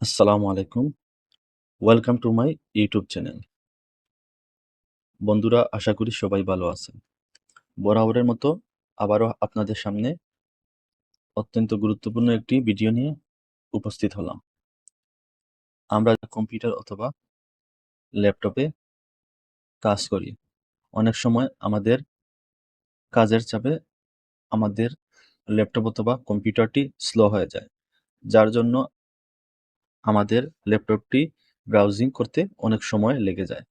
আসসালামু আলাইকুম। Welcome to my YouTube channel বন্ধুরা, আশা করি সবাই ভালো আছেন। বরাবরের মতো আবারও আপনাদের সামনে অত্যন্ত গুরুত্বপূর্ণ একটি ভিডিও নিয়ে উপস্থিত হলাম। আমরা কম্পিউটার অথবা ল্যাপটপে কাজ করি। অনেক সময় আমাদের কাজের চাপে আমাদের ল্যাপটপ অথবা কম্পিউটারটি স্লো হয়ে যায়। যার জন্য আমাদের ল্যাপটপটি ব্রাউজিং করতে অনেক সময় লেগে যায়।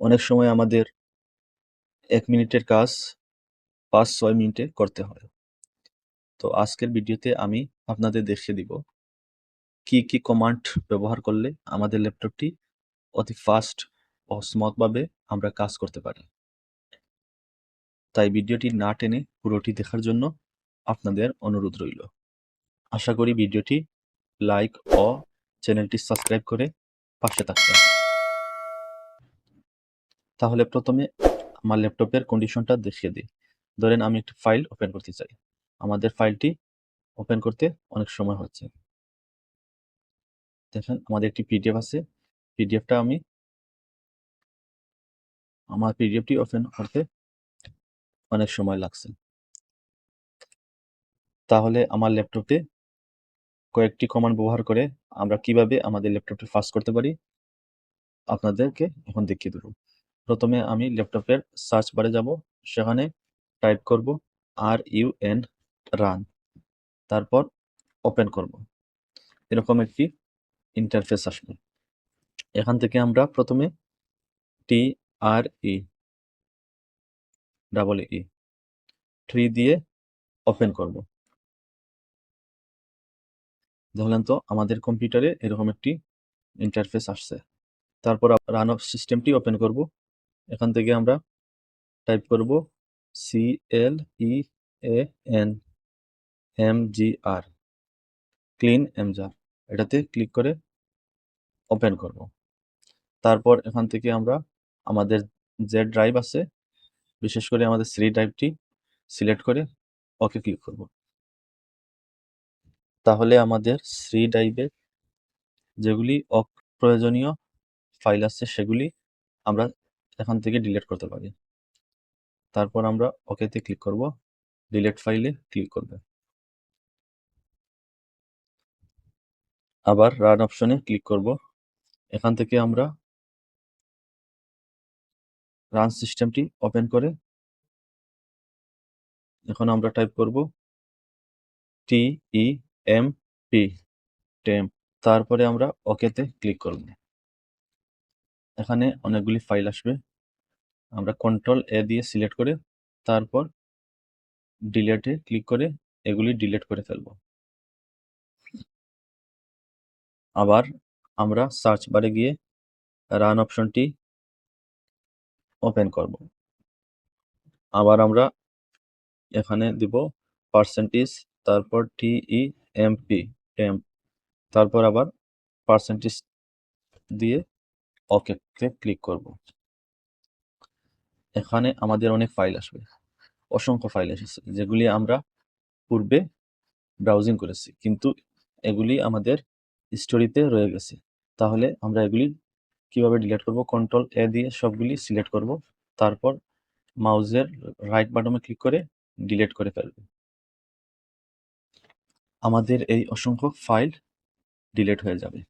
অনেক সময় আমাদের এক মিনিটের কাজ পাঁচ ছয় মিনিটে করতে হয়। তো আজকের ভিডিওতে আমি আপনাদের দেখিয়ে দিব কি কি কমান্ড ব্যবহার করলে আমাদের ল্যাপটপটি অতি ফাস্ট ও স্মুথভাবে আমরা কাজ করতে পারি। তাই ভিডিওটি না টেনে পুরোটি দেখার জন্য আপনাদের অনুরোধ রইল। আশা করি ভিডিওটি লাইক ও চ্যানেলটি সাবস্ক্রাইব করে পাশে থাকবেন। তাহলে প্রথমে আমার ল্যাপটপের কন্ডিশনটা দেখিয়ে দিই। ধরেন আমি একটি ফাইল ওপেন করতে চাই। আমাদের ফাইলটি ওপেন করতে অনেক সময় হচ্ছে। দেখেন, আমাদের একটি পিডিএফ আছে। পিডিএফটা আমি আমার পিডিএফটি ওপেন করতে অনেক সময় লাগছে। তাহলে আমার ল্যাপটপে কয়েকটি কমান্ড ব্যবহার করে আমরা কীভাবে আমাদের ল্যাপটপটি ফাস্ট করতে পারি, আপনাদেরকে এখন দেখিয়ে দেব। প্রথমে আমি ল্যাপটপের সার্চ বারে যাব, সেখানে টাইপ করব আর ইউ এন রান তারপর ওপেন করব। এরকম একটি ইন্টারফেস আসবে। এখান থেকে আমরা প্রথমে T R E double E three দিয়ে ওপেন করব। দেখলেন তো আমাদের কম্পিউটারে এরকম একটি ইন্টারফেস আসছে। তারপর রান অফ সিস্টেমটি ওপেন করব। এখান থেকে আমরা টাইপ করব C L E A N M G R clean এমজার এটাতে ক্লিক করে ওপেন করব। তারপর এখান থেকে আমরা আমাদের যে ড্রাইভ আছে, বিশেষ করে আমাদের সি ড্রাইভটি সিলেক্ট করে ওকে ক্লিক করব। তাহলে আমাদের সি ড্রাইভে যেগুলি অপ্রয়োজনীয় ফাইল আছে সেগুলি আমরা এখান থেকে ডিলিট করতে পারি। তারপর আমরা ওকেতে ক্লিক করব ডিলিট ফাইলে ক্লিক করবে। আবার রান অপশনে ক্লিক করব। এখান থেকে আমরা রান সিস্টেমটি ওপেন করে এখন আমরা টাইপ করব T E M P temp তারপরে আমরা ওকেতে ক্লিক করব। এখানে অনেকগুলি ফাইল আসবে। আমরা কন্ট্রোল এ দিয়ে সিলেক্ট করে তারপর ডিলেটে ক্লিক করে এগুলি ডিলিট করে ফেলব। আবার আমরা সার্চ বারে গিয়ে রান অপশনটি ওপেন করব। আবার আমরা এখানে দিব পার্সেন্টেজ তারপর টিই এমপি এম তারপর আবার পার্সেন্টেজ দিয়ে ওকে ক্লিক করব। এখানে আমাদের অনেক ফাইল আসবে। অসংখ্য ফাইল এসেছে, যেগুলি আমরা পূর্বে ব্রাউজিং করেছি, কিন্তু এগুলি আমাদের স্টোরিতে রয়ে গেছে। তাহলে আমরা এগুলি কীভাবে ডিলিট করব? কন্ট্রোল এ দিয়ে সবগুলি সিলেক্ট করব, তারপর মাউজের রাইট বাটনে ক্লিক করে ডিলিট করে ফেলব। আমাদের এই অসংখ্য ফাইল ডিলেট হয়ে যাবে।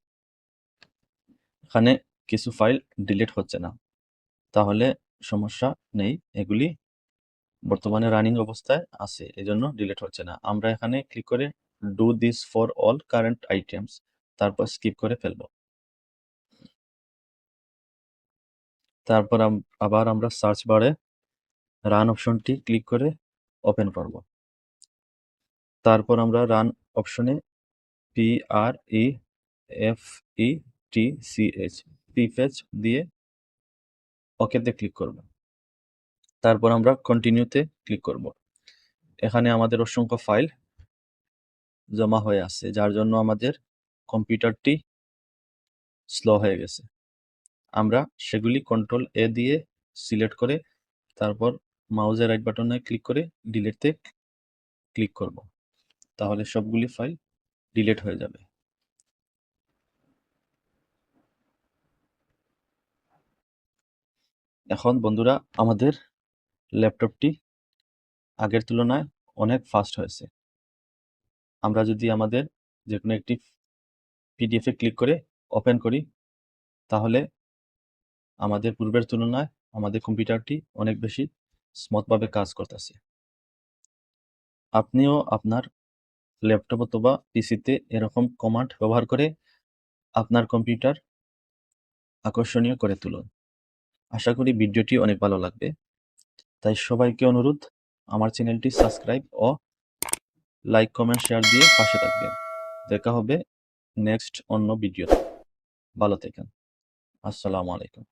এখানে কিছু ফাইল ডিলেট হচ্ছে না। তাহলে সমস্যা নেই, এগুলি বর্তমানে রানিং অবস্থায় আছে, এজন্য ডিলেট হচ্ছে না। আমরা এখানে ক্লিক করে do this for all current items তারপর স্কিপ করে ফেলব। তারপর আবার আমরা সার্চ বারে রান অপশনটি ক্লিক করে ওপেন করব। তারপর আমরা রান অপশনে P R E F E T C H prefetch দিয়ে ওকেতে ক্লিক করব। তারপর আমরা কন্টিনিউতে ক্লিক করব। এখানে আমাদের অসংখ্য ফাইল জমা হয়ে আছে, যার জন্য আমাদের কম্পিউটারটি স্লো হয়ে গেছে। আমরা সেগুলি কন্ট্রোল এ দিয়ে সিলেক্ট করে তারপর মাউজের রাইট বাটনে ক্লিক করে ডিলেটতে ক্লিক করব। তাহলে সবগুলি ফাইল ডিলেট হয়ে যাবে। এখন বন্ধুরা, আমাদের ল্যাপটপটি আগের তুলনায় অনেক ফাস্ট হয়েছে। আমরা যদি আমাদের যে কোনো একটি পিডিএফে ক্লিক করে ওপেন করি, তাহলে আমাদের পূর্বের তুলনায় আমাদের কম্পিউটারটি অনেক বেশি স্মুথভাবে কাজ করতেছে। আপনিও আপনার ল্যাপটপ অথবা পিসিতে এরকম কমান্ড ব্যবহার করে আপনার কম্পিউটার আকর্ষণীয় করে তুলুন। আশা করি ভিডিওটি অনেক ভালো লাগবে। তাই সবাইকে অনুরোধ, আমার চ্যানেলটি সাবস্ক্রাইব ও লাইক কমেন্ট শেয়ার দিয়ে পাশে থাকবেন। দেখা হবে নেক্সট অন্য ভিডিও ভালো থাকেন। আসসালামু আলাইকুম।